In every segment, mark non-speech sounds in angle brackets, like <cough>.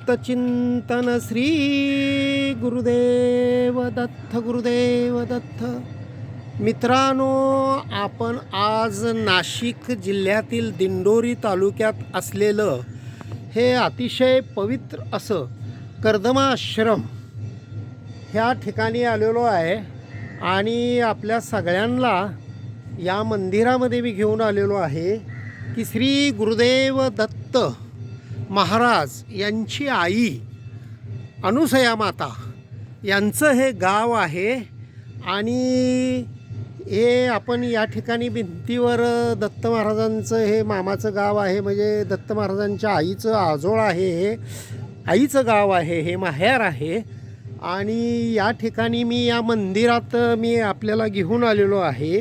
अवधूत चिंतन श्री गुरुदेव दत्त गुरुदेव दत्त. मित्रांनो आपण आज नाशिक जिल्ह्यातील दिंडोरी तालुक्यात असलेलं हे अतिशय पवित्र असं कर्दमाश्रम ह्या ठिकाणी आलेलो आहे आणि आपल्या सगळ्यांना या मंदिरामध्ये मी घेऊन आलेलो आहे की श्री गुरुदेव दत्त महाराज यांची आई अनुसया माता यांचं हे गाव आहे आणि हे आपण या ठिकाणी भिंतीवर दत्त महाराजांचं हे मामाचं गाव आहे. म्हणजे दत्त महाराजांच्या आईचं आजोळ आहे हे आईचं गाव आहे हे माहेर आहे. आणि या ठिकाणी मी या मंदिरात मी आपल्याला घेऊन आलेलो आहे.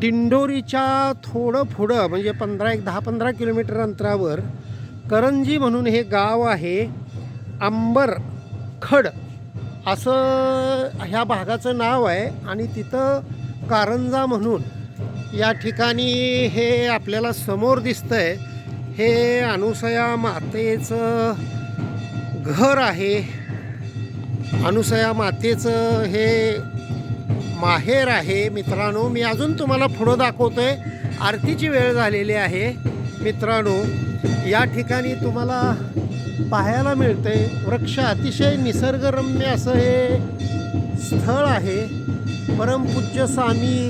दिंडोरीच्या थोडं पुढं म्हणजे पंधरा एक दहा पंधरा किलोमीटर अंतरावर करंजी म्हणून हे गाव आहे. अंबर खड असं ह्या भागाचं नाव आहे. आणि तिथं कारंजा म्हणून या ठिकाणी हे आपल्याला समोर दिसतं आहे हे अनुसया मातेचं घर आहे. अनुसया मातेचं हे माहेर आहे. मित्रांनो मी अजून तुम्हाला पुढं दाखवतो आहे आरतीची वेळ झालेली आहे. मित्रांनो या ठिकाणी तुम्हाला पाहायला मिळते वृक्ष अतिशय निसर्गरम्य असं हे स्थळ आहे. परमपूज्य स्वामी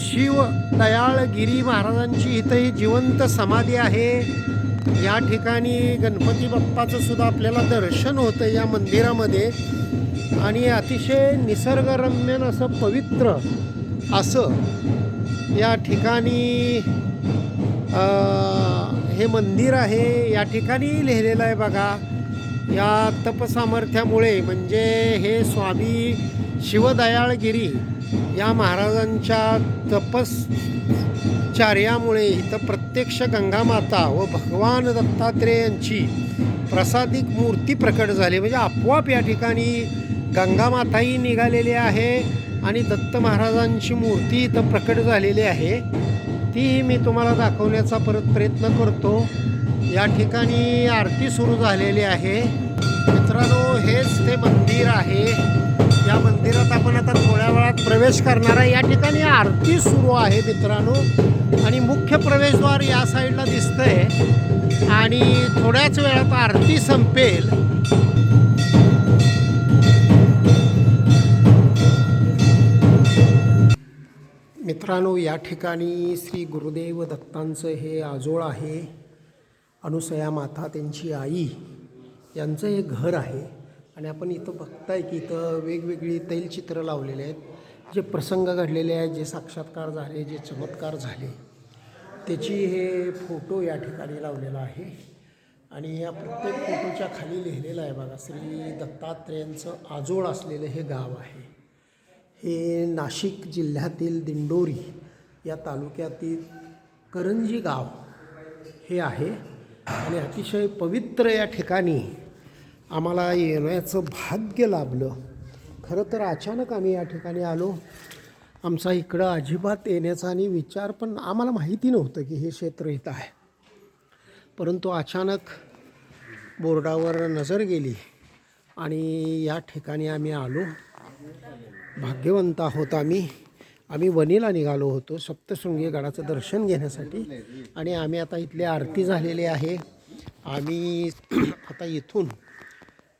शिव दयाळ गिरी महाराजांची इथं ही जिवंत समाधी आहे. या ठिकाणी गणपती बाप्पाचं सुद्धा आपल्याला दर्शन होतं या मंदिरामध्ये. आणि अतिशय निसर्गरम्य असं पवित्र असं या ठिकाणी हे मंदिर आहे या ठिकाणी लिहिलेलं आहे बघा. या तपसामर्थ्यामुळे म्हणजे हे स्वामी शिवदयाळगिरी या महाराजांच्या तपश्चर्यामुळे इथं प्रत्यक्ष गंगामाता व भगवान दत्तात्रेयांची प्रसादिक मूर्ती प्रकट झाली. म्हणजे आपोआप या ठिकाणी गंगामाताही निघालेली आहे आणि दत्त महाराजांची मूर्ती इथं प्रकट झालेली आहे. तीही मी तुम्हाला दाखवण्याचा परत प्रयत्न करतो. या ठिकाणी आरती सुरू झालेली आहे. मित्रांनो हेच ते मंदिर आहे. या मंदिरात आपण आता थोड्या वेळात प्रवेश करणार आहे. या ठिकाणी आरती सुरू आहे मित्रांनो. आणि मुख्य प्रवेशद्वार या साईडला दिसतंय. आणि थोड्याच वेळात आरती संपेल. मित्रांनो या ठिकाणी श्री गुरुदेव दत्तांचं हे आजोळ आहे. अनुसया माता त्यांची आई यांचं हे घर आहे. आणि आपण इथं बघताय की इथं वेगवेगळी तैलचित्रं लावलेले आहेत. जे प्रसंग घडलेले आहेत जे साक्षात्कार झाले जे चमत्कार झाले त्याची हे फोटो या ठिकाणी लावलेला आहे. आणि या प्रत्येक फोटोच्या खाली लिहिलेलं आहे बघा श्री दत्तात्रेयांचं आजोळ असलेलं हे गाव आहे. हे नाशिक जिल्ह्यातील दिंडोरी या तालुक्यातील करंजी गाव हे आहे. आणि अतिशय पवित्र या ठिकाणी आम्हाला येण्याचं भाग्य लाभलं. खरं तर अचानक आम्ही या ठिकाणी आलो. आमचा इकडं अजिबात येण्याचा आणि विचार पण आम्हाला माहिती नव्हतं की हे क्षेत्र इथं आहे. परंतु अचानक बोर्डावर नजर गेली आणि या ठिकाणी आम्ही आलो. भाग्यवंत आहोत आम्ही. आम्ही वणीला निघालो होतो सप्तशृंगी गडाचं दर्शन घेण्यासाठी. आणि आम्ही आता इथले आरती झालेली आहे. आम्ही <clears throat> आता इथून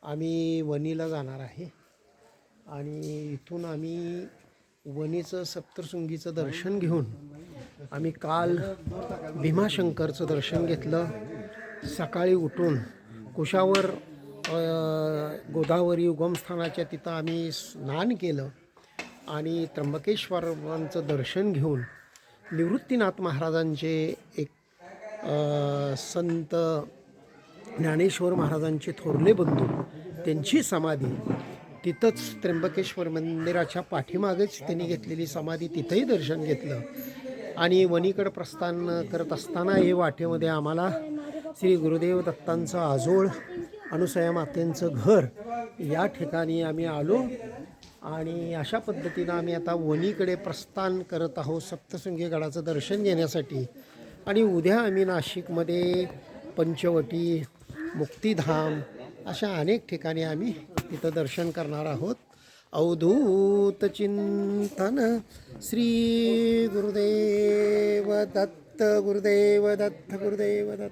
आम्ही वणीला जाणार आहे. आणि इथून आम्ही वणीचं सप्तशृंगीचं दर्शन घेऊन आम्ही काल भीमाशंकरचं दर्शन घेतलं. सकाळी उठून कुशावर गोदावरी उगमस्थानाच्या तिथं आम्ही स्नान केलं आणि त्र्यंबकेश्वरांचं दर्शन घेऊन निवृत्तीनाथ महाराजांचे एक संत ज्ञानेश्वर महाराजांचे थोरले बंधू त्यांची समाधी तिथंच त्र्यंबकेश्वर मंदिराच्या पाठीमागेच त्यांनी घेतलेली समाधी तिथंही दर्शन घेतलं. आणि वणीकडं प्रस्थान करत असताना हे वाटेमध्ये आम्हाला श्री गुरुदेव दत्तांचं आजोळ अनुसया मातेंचं घर या ठिकाणी आम्ही आलो आणि अशा पद्धतीनं आम्ही आता वणीकडे प्रस्थान करत आहोत सप्तशृंगी गडाचं दर्शन घेण्यासाठी. आणि उद्या आम्ही नाशिकमध्ये पंचवटी मुक्तिधाम अशा अनेक ठिकाणी आम्ही तिथं दर्शन करणार आहोत. अवधूत चिंतन श्री गुरुदेव दत्त गुरुदेव दत्त गुरुदेव दत्त.